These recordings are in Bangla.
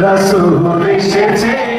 Rasul Rishi Tee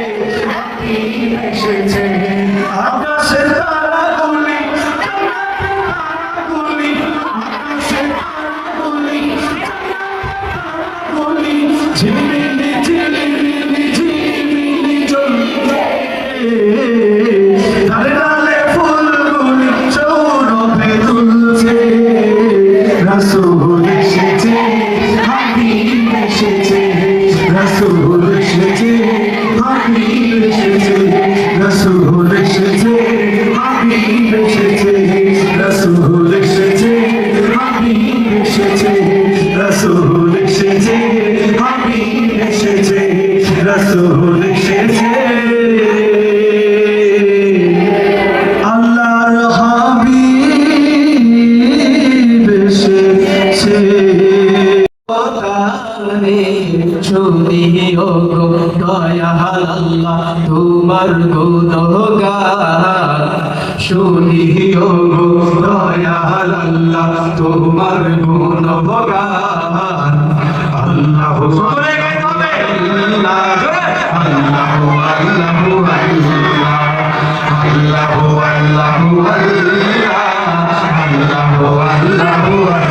na rua.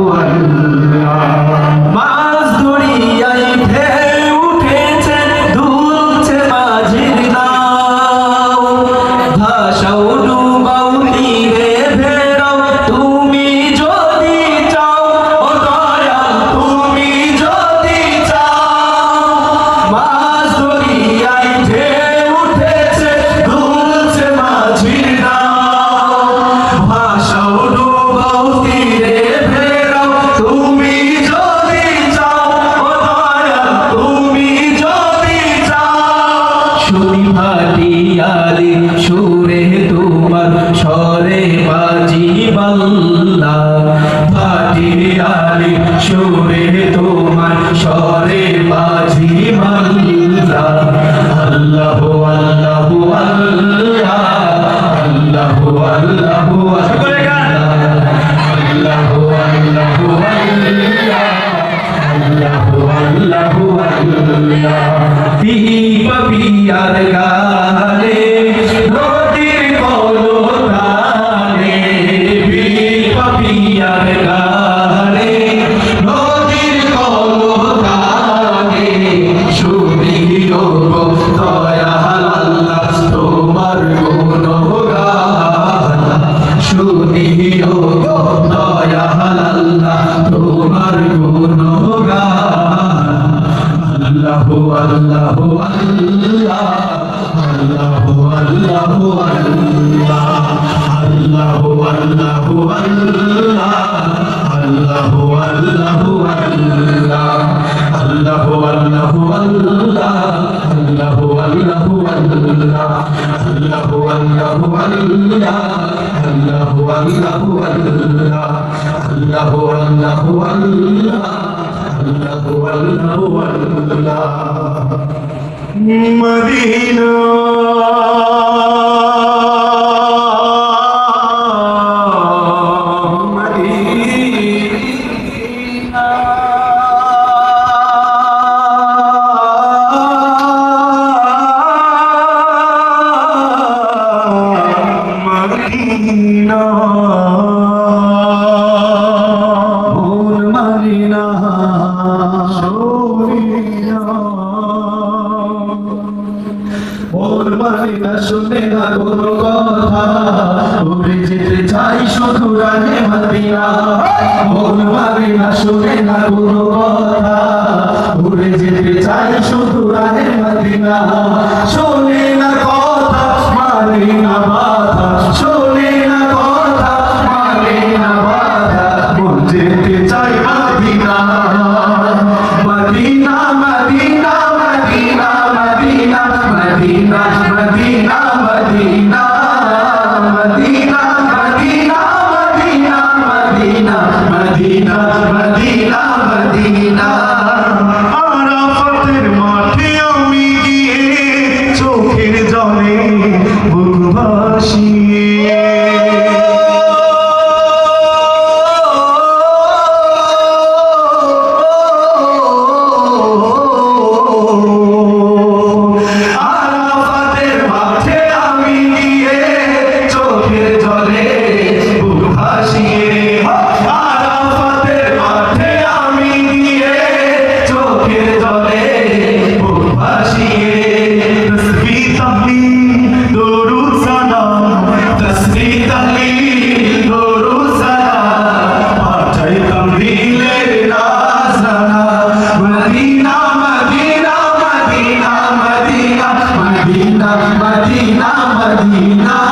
পাটিয়ালি সুরে তোমার সরে বাজি বাল্লা পাটিয়ালি সুরে তোমার সরে বাজি বাল্লা আল্লাহ আল্লাহ আল্লাহ। আল্লাহ আল্লাহ Allah, Allah, Allah, Allah, Allah, Allah, Allah, मीन মানবি শুধু রানের মানবি Madina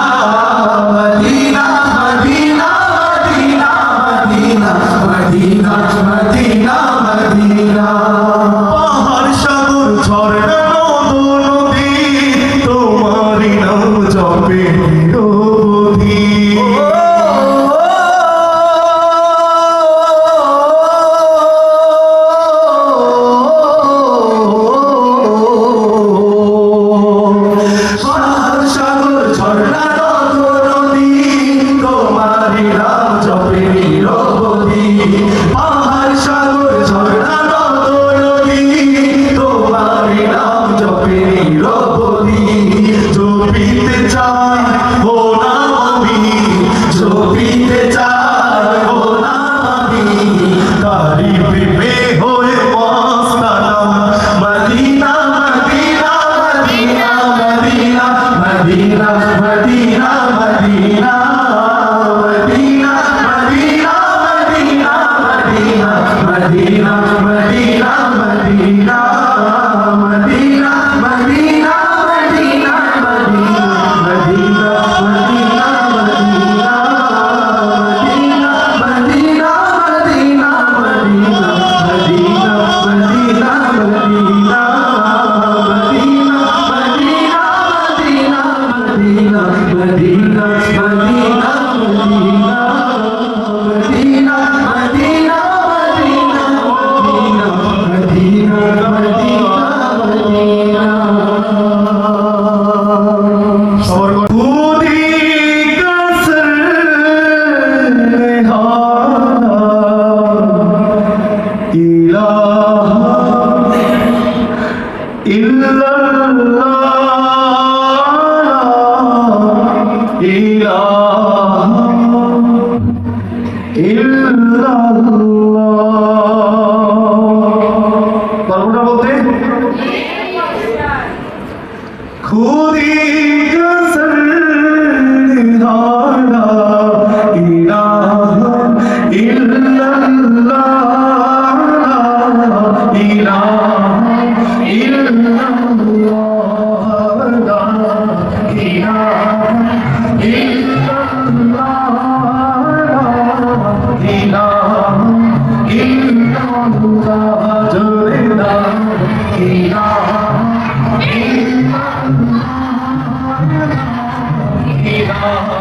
কর্মটা বলতে? হ্যাঁ, খুব 아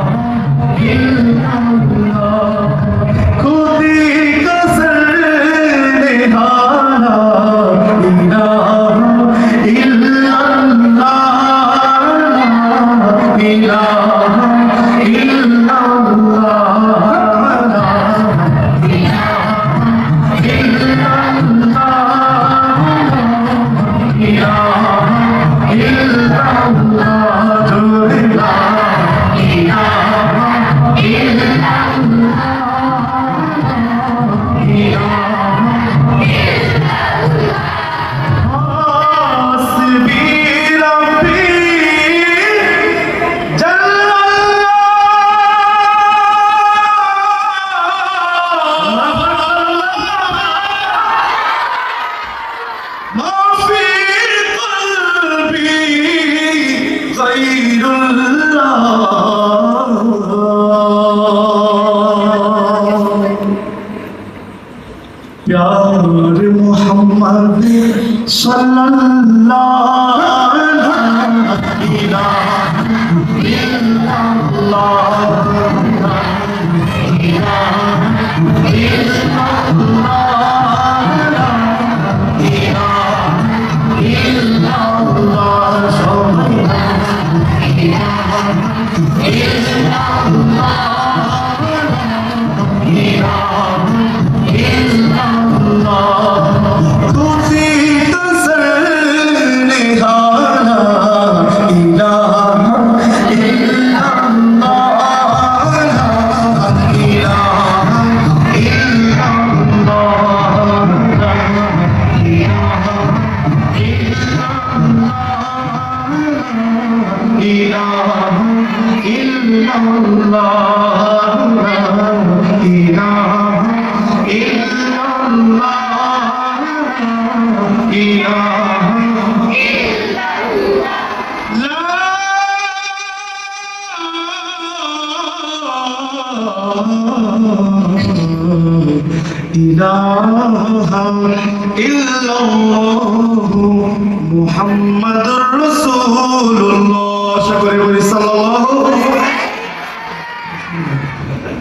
মুহাম্মাদুর রাসূলুল্লাহ সকলে বলি সাল্লাল্লাহু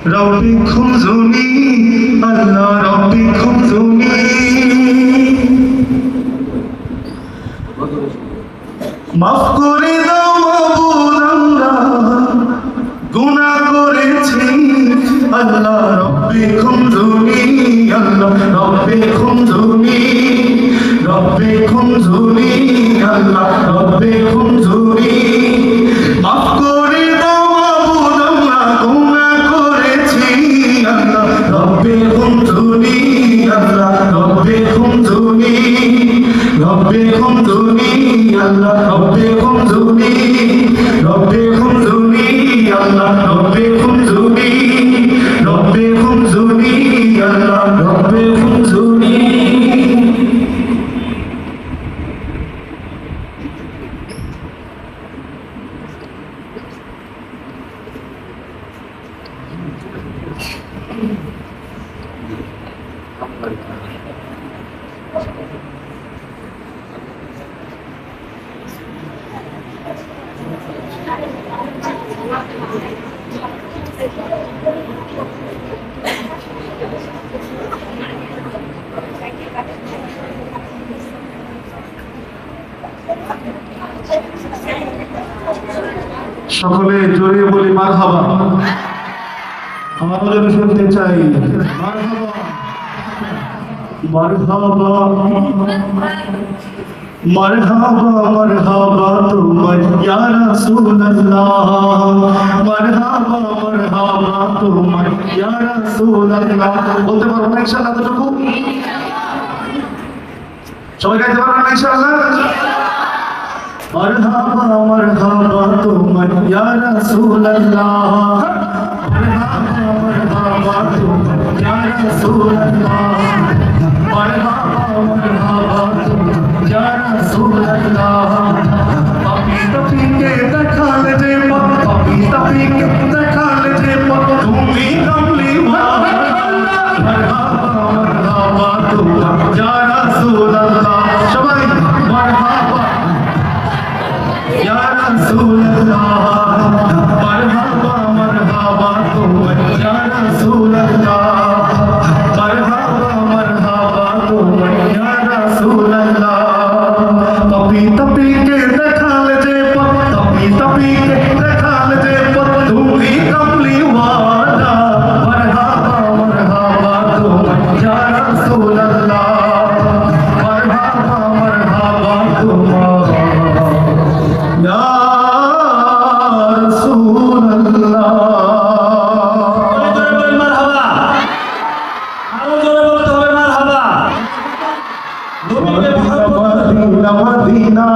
রব্বি খুমজুনি আল্লাহ রব্বি খুমজুনি মাফ করে দাও মাবুদ আমরা গুনাহ করেছি। আল্লাহ রব্বি খুমজুনি সকলে জোরে বলি, মার হাবা যেন শুনতে চাই। মার হাবা মারহাবা মারহাবা তোমার ইয়া রাসূলুল্লাহ। মারহাবা মারহাবা তোমার ইয়া রাসূলুল্লাহ। বলতে ইনশাআল্লাহ সবাই গাইতে পারবেন না ইনশাআল্লাহ মারহাবা মারহাবা তোমার ইয়া রাসূলুল্লাহ মারহাবা মারহাবা তোমার ইয়া রাসূলুল্লাহ মারহাবা মারহাবা তোমার ইয়া রাসূলুল্লাহ পাপি তাপিকে দেখালে যে পথ পাপি তাপিকে দেখালে যে পথ তুমি কামলি মারহাবা মারহাবা তোমার ইয়া রাসূলুল্লাহ সবাই ومن سواد لوذينا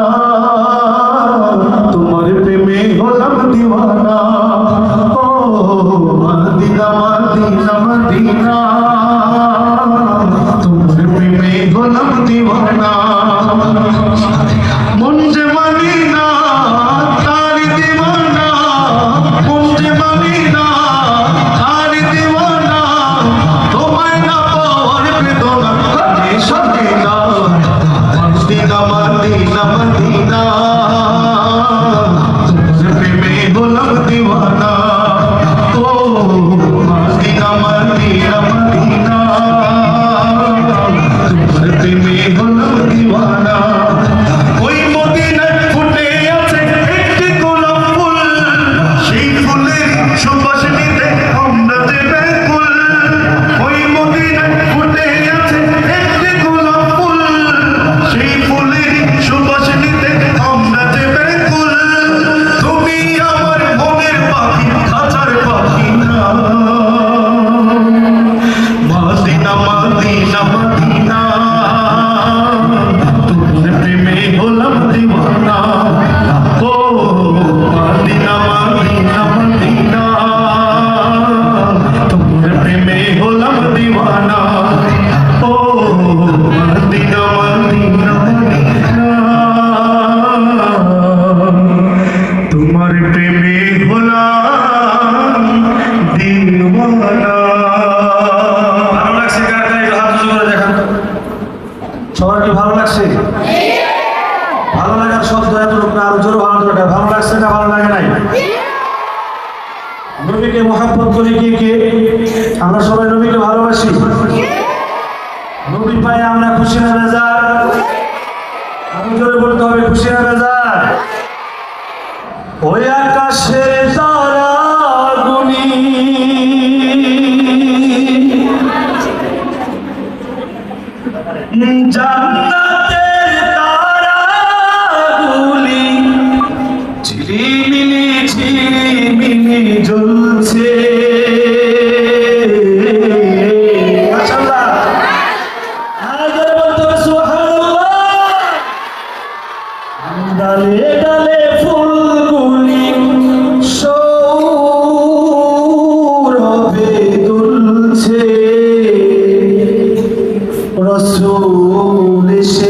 খুশি না বেজার? ওই আকাশে foolish